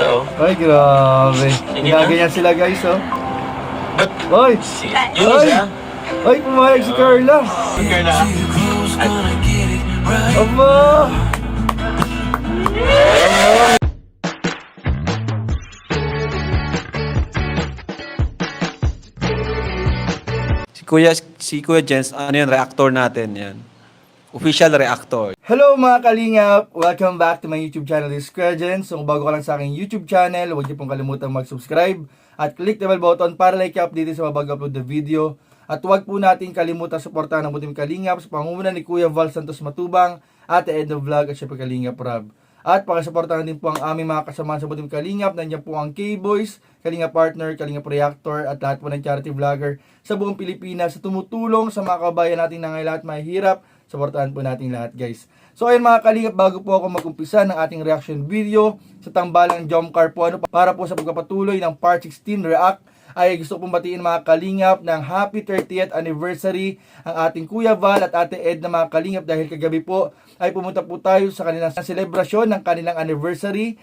Ito oh. Ay, grabe. Sige na. Ginaganyan sila guys, oh. Ba't? Oy! Si, yung isa. Ay, pumayag si Carla. At, Aba! Si Kuya, si Kuya Jens, ano yun, reactor natin yan. Official reactor. Hello mga kalingap! Welcome back to my YouTube channel, this Jen. So kung bago ka lang sa aking YouTube channel, huwag niyo pong kalimutan mag-subscribe at click the bell button para like update sa mga upload na video. At huwag po natin kalimutan suportahan ang Butim Kalingap sa pangunguna ni Kuya Val Santos Matubang, Ate Edna Vlog at syempre Kalingap Rob. At pakisuportahan din po ang aming mga kasamahan sa Butim Kalingap. Nandiyan po ang K-Boys, Kalingap Partner, Kalingap Reactor at lahat po ng charity vlogger sa buong Pilipinas sa tumutulong sa mga kabayan natin na ngayon lahat mahihirap. Suportahan po natin lahat guys. So ayun mga kalingap, bago po ako mag-umpisa ng ating reaction video sa tambalang jump car po ano, para po sa pagpapatuloy ng Part 16 React ay gusto kong batiin mga kalingap ng happy 30th anniversary ang ating Kuya Val at Ate Ed na mga kalingap dahil kagabi po ay pumunta po tayo sa kanilang selebrasyon ng kanilang anniversary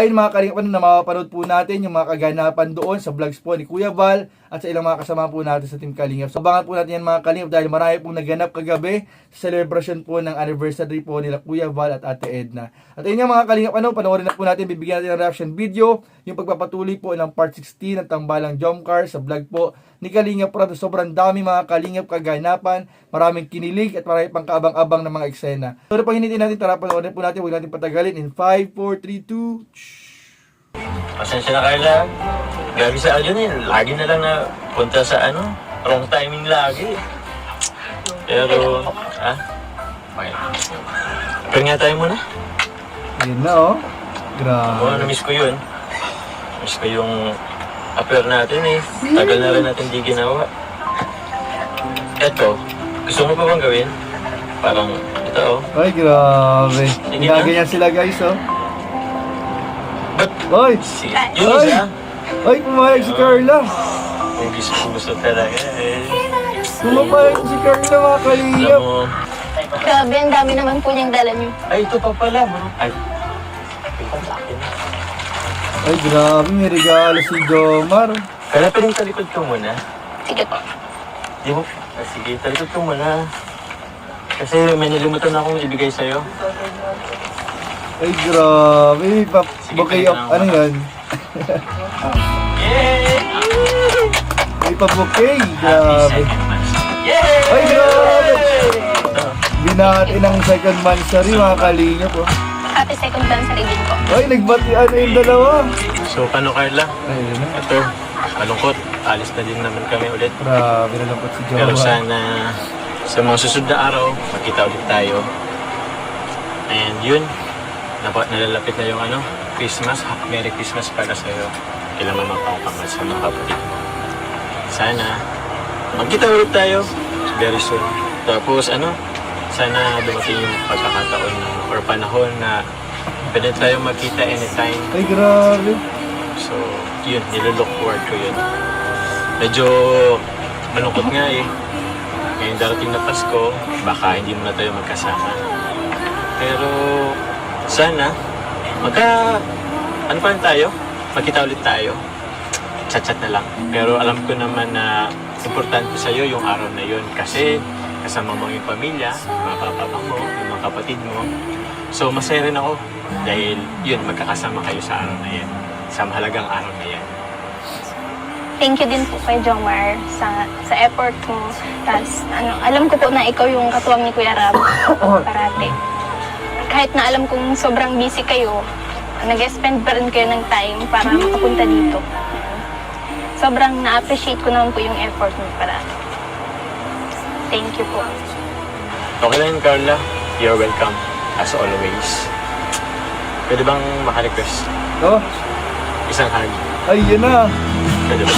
yun mga kalingap ano, na mapapanood po natin yung mga kaganapan doon sa vlogs po ni Kuya Val at sa ilang mga kasama po natin sa Team Kalingap. So abangan po natin yan mga kalingap dahil marami pong naganap kagabi sa celebration po ng anniversary po nila Kuya Val at Ate Edna. At ayun nga mga kalingap ano, panoorin na po natin, bibigyan natin ng reaction video, yung pagpapatuloy po ng part 16 ng Tambalang Jump Car sa vlog po ni Kalingap Prado. Sobrang dami mga kalingap kaganapan, maraming kinilig at marami pang kaabang-abang ng mga eksena. Ano pang hinitin natin, tara panoorin po natin, huwag natin patagalin in 5, 4, 3, 2, pasensya na Carla. Gabi sa ano eh, lagi na lang na punta sa ano, wrong timing lagi. Pero, ah, okay. Pero nga tayo muna. Yun na oh. Grabe. na-miss ko yun. Miss ko yung affair natin eh. Tagal na rin natin di ginawa. Eto, gusto mo pa bang gawin? Parang, ito oh. Ay, grabe. Sige na. Ginaganyan sila guys oh. Oy! Isa, Ay, pumayag si Carla. yung gusto ko gusto talaga eh. Pumapayag si Carla mga Alam kalingap. mo, Grabe, ang dami naman po niyang dala niyo. ay ito pa pala bro. Ay, ito sa akin. Ay, grabe. May regalo si Jomar. Kaya piling talikod ko muna. Sige po. Di mo, ah, sige, talikod ko muna. Kasi may nalimutan akong ibigay sa'yo. Ay, grabe. May pa Sige, bouquet of, na. ano yan? Yay! May pa bouquet. Happy Grabe. Ay, grabe. Binati ng second monthsary mga kalingap oh. Happy second anniversary din po. Ay, nagbatian na yung dalawa. So, paano Carla? Ayun na. Ito, malungkot. Alis na din naman kami ulit. Grabe na lang si Pero Jomar. sana sa mga susunod na araw, magkita ulit tayo. And yun, napa, nalalapit na yung ano, Christmas. Merry Christmas para sa'yo. Kailan man magpapamahal sa mga kapatid mo. Sana, magkita ulit tayo very soon. Tapos ano, sana dumating yung pagkakataon na, or panahon na pwede tayo magkita anytime. Ay, grabe. So, yun, nililook forward ko yun. Medyo malungkot nga eh. Ngayon darating na Pasko, baka hindi mo na tayo magkasama. Pero, sana, magka, ano pa rin tayo? Magkita ulit tayo. Chat-chat na lang. Pero alam ko naman na importante sa'yo yung araw na yun. Kasi, kasama mo yung pamilya, mga papa mo, yung mga kapatid mo. So, masaya rin ako. Dahil, yun, magkakasama kayo sa araw na yan. Sa mahalagang araw na yan. Thank you din po kay Jomar sa sa effort mo. Tapos, ano, alam ko po na ikaw yung katuwang ni Kuya Rab parati. Kahit na alam kong sobrang busy kayo, nag-spend pa rin kayo ng time para makapunta dito. Sobrang na-appreciate ko naman po yung effort mo para. Thank you po. Okay lang yun, Carla. You're welcome, as always. Pwede bang maka-request? Oh, Isang hug. ay, yun na. Pwede ba?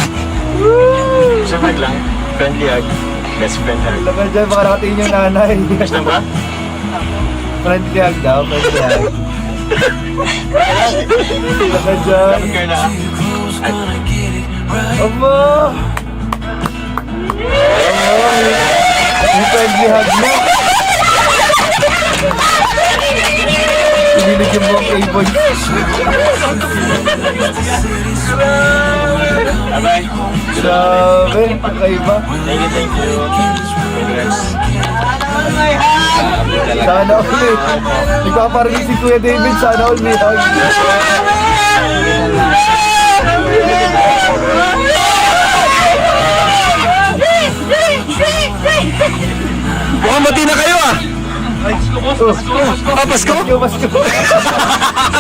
Isang hug lang. Friendly hug. Best friend hug. Laban dyan, baka nakatingin yung nanay. Lang ba? Friend gag daw, friend gag. Ano dyan? Aba! Aba! Yung friend gag mo! Pinilig yung buong A-boy. Bye-bye. Grabe. Thank you, thank you. Congrats. Oh my God! Sana all. Nagpaparinig si Kuya David, sana all may hug. Mukhang mati na kayo ah! Ah, Pasko? Pasko, Pasko.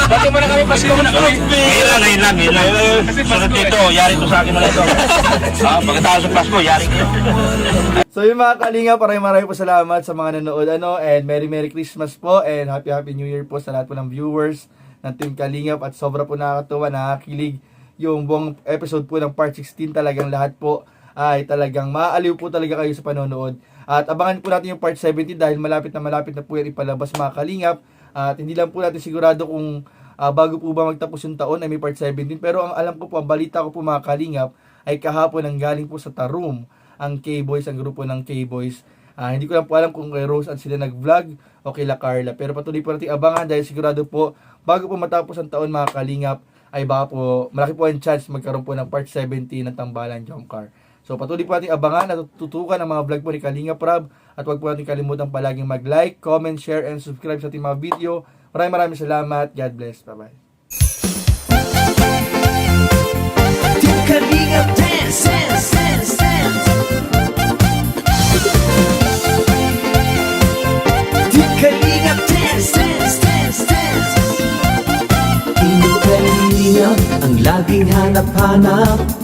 Bati mo na kami, Pasko mo na kami. Ngayon lang, ngayon lang, ngayon lang. Sunod dito, yari to sa akin na ito. Ah, pagkatapos ng Pasko, yari ko. So yung mga kalinga, maraming maraming po salamat sa mga nanood ano and Merry Merry Christmas po and Happy Happy New Year po sa lahat po ng viewers ng Team Kalingap at sobra po nakakatuwa, nakakilig yung buong episode po ng part 16 talagang lahat po ay talagang maaliw po talaga kayo sa panonood. At abangan po natin yung part 17 dahil malapit na malapit na po yan ipalabas mga kalingap. At hindi lang po natin sigurado kung ah, bago po ba magtapos yung taon ay may part 17. Pero ang alam ko po, ang balita ko po mga kalingap ay kahapon ang galing po sa Tarum ang K-Boys, ang grupo ng K-Boys. Ah, hindi ko lang po alam kung kay Rose at sila nag-vlog o kay La Carla. Pero patuloy po natin abangan dahil sigurado po, bago po matapos ang taon mga kalingap, ay baka po, malaki po ang chance magkaroon po ng part 17 ng Tambalan Jomcar. So patuloy po natin abangan at tutukan ang mga vlog po ni Kalinga Prab at huwag po natin kalimutan palaging mag-like, comment, share, and subscribe sa ating mga video. Maraming maraming salamat. God bless. Bye-bye. Kalingap dance, dance, dance, dance. Di kalingap dance, dance, dance, dance. Di kalingap ang laging hanap-hanap.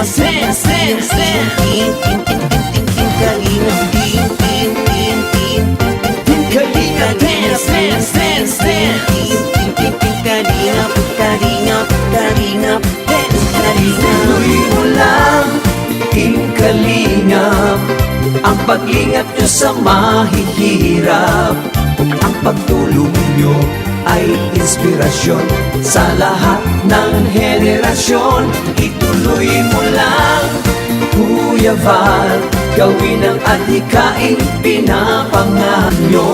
Slime, slime, slime, slime Tin, tin, tin, tin, tin, tin Kalina Tin, tin, tin, tin, pag-ingat nyo sa mahihirap Ang pagtulong nyo ay inspirasyon Sa lahat ng henerasyon. Ituloy mo lang Kuya Val Gawin ang adhikaing pinapangarap nyo